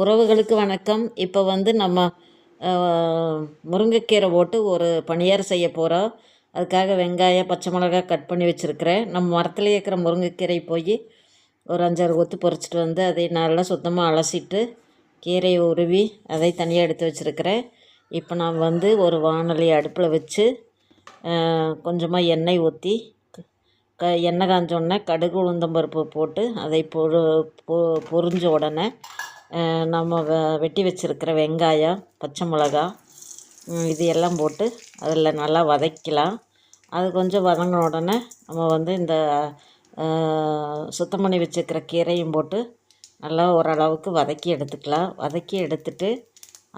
உறவுகளுக்கு வணக்கம். இப்போ வந்து நம்ம முருங்கைக்கீரை போட்டு ஒரு பணியார் செய்ய போகிறோம் அதுக்காக வெங்காயம் பச்சை மிளகாய் கட் பண்ணி வச்சுருக்கிறேன். நம்ம மரத்தில் இருக்கிற முருங்கைக்கீரை போய் ஒரு அஞ்சாறு கொத்து பறிச்சிட்டு வந்து அதை நல்லா சுத்தமாக அலசிட்டு கீரையை உருவி அதை தனியாக எடுத்து வச்சுருக்கிறேன். இப்போ நான் வந்து ஒரு வானொலி அடுப்பில் வச்சு கொஞ்சமாக எண்ணெய் ஊற்றி க எண்ணெய் காஞ்சோடனே கடுகு உளுந்தம்பருப்பு போட்டு அதை பொரு பொ பொரிஞ்ச உடனே நம்ம வெ வெட்டி வச்சுருக்கிற வெங்காயம் பச்சை மிளகா இது எல்லாம் போட்டு அதில் நல்லா வதக்கலாம். அது கொஞ்சம் வதங்கின உடனே நம்ம வந்து இந்த சுத்தம் பண்ணி வச்சுருக்கிற கீரையும் போட்டு நல்லா ஓரளவுக்கு வதக்கி எடுத்துக்கலாம். வதக்கி எடுத்துட்டு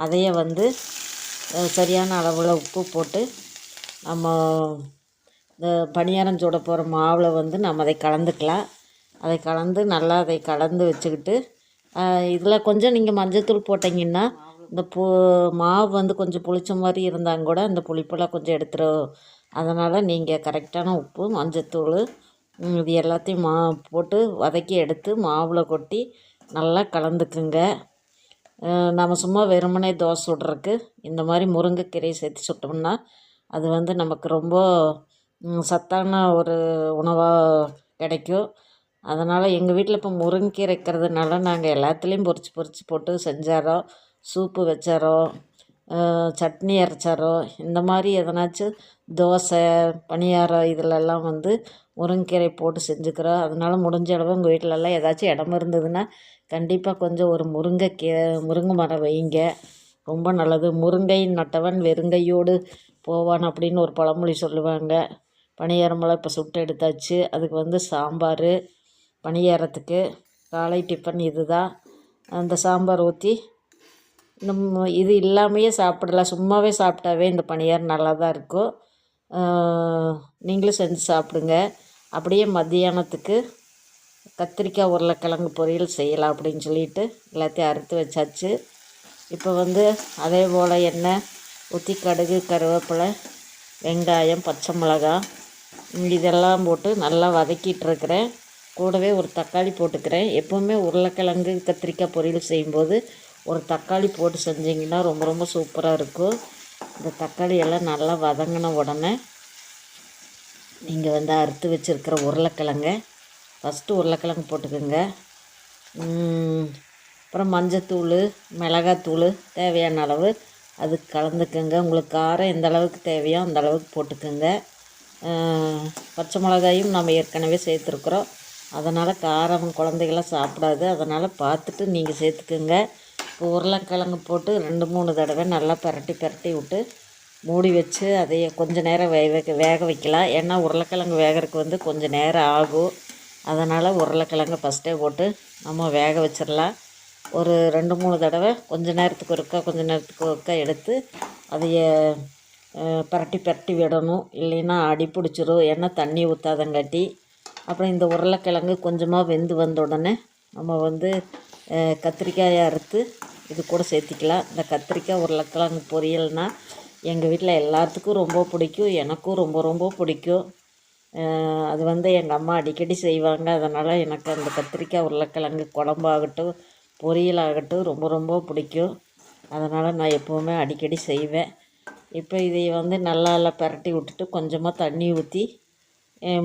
அதையே வந்து சரியான அளவில் உப்பு போட்டு நம்ம இந்த பணியாரம் சுட போகிற மாவில் வந்து நம்ம அதை கலந்துக்கலாம். அதை கலந்து நல்லா அதை கலந்து வச்சுக்கிட்டு இதில் கொஞ்சம் நீங்கள் மஞ்சள்தூள் போட்டிங்கன்னா இந்த பு மாவு வந்து கொஞ்சம் புளிச்ச மாதிரி இருந்தாங்க கூட அந்த புளிப்பெல்லாம் கொஞ்சம் எடுத்துரும். அதனால் நீங்கள் கரெக்டான உப்பு மஞ்சத்தூள் இது எல்லாத்தையும் மா போட்டு வதக்கி எடுத்து மாவில் கொட்டி நல்லா கலந்துக்குங்க. நம்ம சும்மா வெறுமனே தோசை சுடுறதுக்கு இந்த மாதிரி முருங்கைக்கீரையை சேர்த்து சுட்டோம்னா அது வந்து நமக்கு ரொம்ப சத்தான ஒரு உணவாக கிடைக்கும். அதனால் எங்கள் வீட்டில் இப்போ முருங்கைக்கீரை இருக்கிறதுனால நாங்கள் எல்லாத்துலேயும் பொரிச்சு பொறிச்சு போட்டு செஞ்சாரோம் சூப்பு வச்சாரோ சட்னி அரைச்சாரோ இந்த மாதிரி எதனாச்சும் தோசை பணியாரம் இதிலெல்லாம் வந்து முருங்கைக்கீரை போட்டு செஞ்சுக்கிறோம். அதனால் முடிஞ்ச அளவு உங்கள் வீட்டிலலாம் ஏதாச்சும் இடம் இருந்ததுன்னா கண்டிப்பாக கொஞ்சம் ஒரு முருங்கைக்கீ முருங்கை மரம் வைங்க. ரொம்ப நல்லது. முருங்கை நட்டவன் வெறுங்கையோடு போவான் அப்படின்னு ஒரு பழமொழி சொல்லுவாங்க. பணியாரமெல்லாம் இப்போ சுட்டு எடுத்தாச்சு. அதுக்கு வந்து சாம்பார் பணியாரத்துக்கு காலை டிஃபன் இது தான் அந்த சாம்பார் ஊற்றி நம்ம இது இல்லாமையே சாப்பிடலாம் சும்மாவே சாப்பிட்டாவே இந்த பணியாரம் நல்லா தான் இருக்கும் நீங்களும் செஞ்சு சாப்பிடுங்க. அப்படியே மத்தியானத்துக்கு கத்திரிக்காய் உருளைக்கிழங்கு பொரியல் செய்யலாம் அப்படின்னு சொல்லிட்டு எல்லாத்தையும் அறுத்து வச்சாச்சு. இப்போ வந்து அதே போல் எண்ணெய் ஊற்றி கடுகு கருவேப்பிலை வெங்காயம் பச்சை மிளகாய் இதெல்லாம் போட்டு நல்லா வதக்கிட்டு இருக்கிறேன். கூடவே ஒரு தக்காளி போட்டுக்கிறேன். எப்போவுமே உருளைக்கிழங்கு கத்திரிக்காய் பொரியல் செய்யும்போது ஒரு தக்காளி போட்டு செஞ்சிங்கன்னா ரொம்ப ரொம்ப சூப்பராக இருக்கும். இந்த தக்காளி எல்லாம் நல்லா வதங்கின உடனே நீங்கள் வந்து அறுத்து வச்சுருக்கிற உருளைக்கிழங்க ஃபஸ்ட்டு உருளைக்கிழங்கு போட்டுக்கோங்க. அப்புறம் மஞ்சத்தூள் மிளகாத்தூள் தேவையான அளவு அது கலந்துக்கோங்க. உங்களுக்கு காரம் எந்த அளவுக்கு தேவையோ அந்த அளவுக்கு போட்டுக்கோங்க. பச்சை மிளகாயும் நம்ம ஏற்கனவே சேர்த்துருக்குறோம். அதனால் காரம் குழந்தைகளாம் சாப்பிடாது. அதனால் பார்த்துட்டு நீங்கள் சேர்த்துக்குங்க. இப்போ உருளைக்கிழங்கு போட்டு ரெண்டு மூணு தடவை நல்லா பரட்டி பரட்டி விட்டு மூடி வச்சு அதையே கொஞ்சம் நேரம் வே வைக்க வேக வைக்கலாம். ஏன்னா உருளைக்கிழங்கு வேகறதுக்கு வந்து கொஞ்சம் நேரம் ஆகும். அதனால் உருளைக்கிழங்கு ஃபஸ்ட்டே போட்டு நம்ம வேக வச்சிடலாம். ஒரு ரெண்டு மூணு தடவை கொஞ்ச நேரத்துக்கு ஒருக்கா கொஞ்ச நேரத்துக்கு ஒருக்கா எடுத்து அதைய பரட்டி பரட்டி விடணும். இல்லைன்னா அடி பிடிச்சிரும். ஏன்னா தண்ணி ஊற்றாதங்காட்டி அப்புறம் இந்த உருளைக்கிழங்கு கொஞ்சமாக வெந்து வந்த உடனே நம்ம வந்து கத்திரிக்காயை அறுத்து இது கூட சேர்த்திக்கலாம். இந்த கத்திரிக்காய் உருளைக்கிழங்கு பொரியல்னால் எங்கள் வீட்டில் எல்லாத்துக்கும் ரொம்ப பிடிக்கும். எனக்கும் ரொம்ப ரொம்ப பிடிக்கும். அது வந்து எங்கள் அம்மா அடிக்கடி செய்வாங்க. அதனால் எனக்கு அந்த கத்திரிக்காய் உருளைக்கிழங்கு குழம்பாகட்டும் பொரியலாகட்டும் ரொம்ப ரொம்ப பிடிக்கும். அதனால் நான் எப்போவுமே அடிக்கடி செய்வேன். இப்போ இதை வந்து நல்லா எல்லாம் பரட்டி விட்டுட்டு கொஞ்சமாக தண்ணி ஊற்றி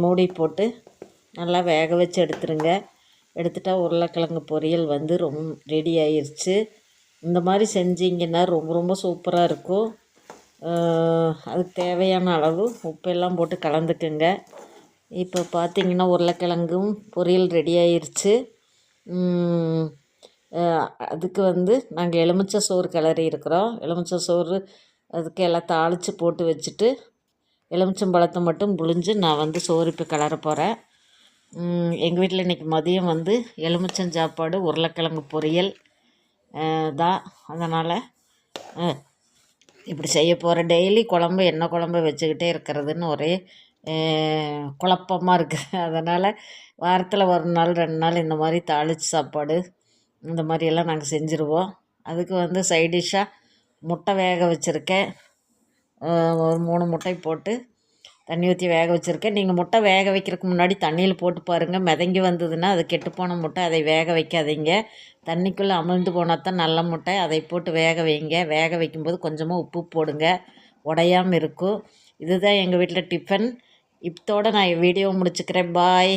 மூடி போட்டு நல்லா வேக வச்சு எடுத்துருங்க. எடுத்துட்டா உருளைக்கிழங்கு பொரியல் வந்து ரொம்ப ரெடி ஆயிடுச்சு இந்த மாதிரி செஞ்சிங்கன்னா ரொம்ப ரொம்ப சூப்பராக இருக்கும். அதுக்கு தேவையான அளவு உப்பெல்லாம் போட்டு கலந்துக்குங்க. இப்போ பார்த்திங்கன்னா உருளைக்கிழங்கும் பொரியல் ரெடி ஆயிடுச்சு அதுக்கு வந்து நாங்கள் எலுமிச்சை சோறு கிளறி இருக்கிறோம். எலுமிச்சை சோறு அதுக்கு எல்லாம் தாளித்து போட்டு வச்சுட்டு எலுமிச்சம்பழத்தை மட்டும் புழிஞ்சு நான் வந்து சோறு இப்போ கிளற போகிறேன் எங்கள் வீட்டில் இன்றைக்கி மதியம் வந்து எலுமிச்சம் சாப்பாடு உருளைக்கிழங்கு பொரியல் தான் அதனால் இப்படி செய்ய போகிறேன் டெய்லி குழம்பு என்ன குழம்பு வச்சுக்கிட்டே இருக்கிறதுன்னு ஒரே குழப்பமாக இருக்குது அதனால் வாரத்தில் ஒரு நாள் ரெண்டு நாள் இந்த மாதிரி தாளிச்சு சாப்பாடு இந்த மாதிரியெல்லாம் நாங்கள் செஞ்சுருவோம். அதுக்கு வந்து சைடிஷ்ஷாக முட்டை வேக வச்சுருக்கேன். ஒரு மூணு முட்டை போட்டு தண்ணி ஊற்றி வேக வச்சுருக்கேன். நீங்கள் முட்டை வேக வைக்கிறதுக்கு முன்னாடி தண்ணியில் போட்டு பாருங்கள் மிதங்கி வந்ததுன்னா அது கெட்டுப்போன முட்டை அதை வேக வைக்காதீங்க. தண்ணிக்குள்ளே அமிழ்ந்து போனால் தான் நல்ல முட்டை. அதை போட்டு வேக வைங்க. வேக வைக்கும்போது கொஞ்சமாக உப்பு போடுங்க. உடையாமல் இருக்கும். இதுதான் எங்கள் வீட்டில் டிஃபன். இத்தோடு நான் வீடியோ முடிச்சுக்கிறேன். பாய்.